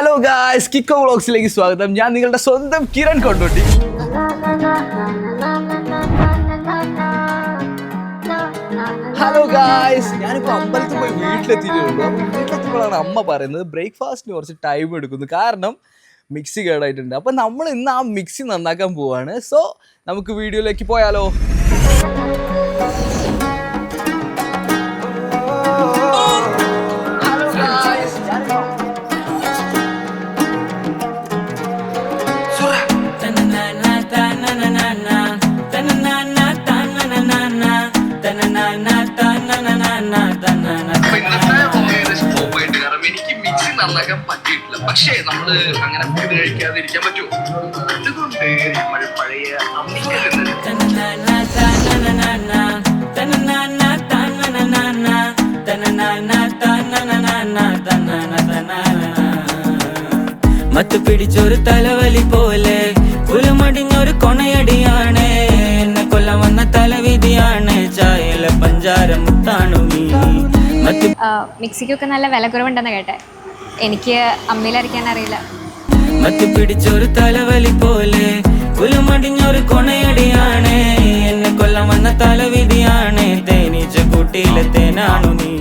Hello guys കിക്കോ വ്ളോഗ്സിലേക്ക് സ്വാഗതം. ഞാൻ നിങ്ങളുടെ സ്വന്തം കിരൺ കൊണ്ടോട്ടി. ഹലോ ഗായ്സ് ഞാനിപ്പോ അമ്പലത്തിൽ പോയി വീട്ടിലെത്തിയിട്ടുള്ളൂ. വീട്ടിലെത്തുമ്പോഴാണ് അമ്മ പറയുന്നത് ബ്രേക്ക്ഫാസ്റ്റിന് കുറച്ച് ടൈം എടുക്കുന്നു. കാരണം മിക്സി കേടായിട്ടുണ്ട്. അപ്പൊ നമ്മൾ ഇന്ന് ആ മിക്സി നന്നാക്കാൻ പോവാണ്. സോ നമുക്ക് വീഡിയോയിലേക്ക് പോയാലോ? എനിക്ക് മിക്സി നന്നാക്കാൻ പറ്റിയിട്ടില്ല. പക്ഷേ നമ്മൾ അങ്ങനെ ഫുഡ് കഴിക്കാതിരിക്കാൻ പറ്റുമോ? അതുകൊണ്ട് നമ്മൾ പഴയ അമ്മിക്കല്ലിൽ നിന്ന് മത്ത് പിടിച്ചൊരു തലവലി പോലെ മിക്സിക്കൊക്കെ നല്ല വില കുറവുണ്ടെന്ന് കേട്ടെ. എനിക്ക് അമ്മയിൽ അരയ്ക്കാൻ അറിയില്ല. മറ്റു പിടിച്ചൊരു തലവലി പോലെ ഒരു കൊണയടിയാണ്. എന്നെ കൊല്ലം വന്ന തലവിധിയാണ്. തേനീച്ച കൂട്ടിയിലെ തേനാണു നീ.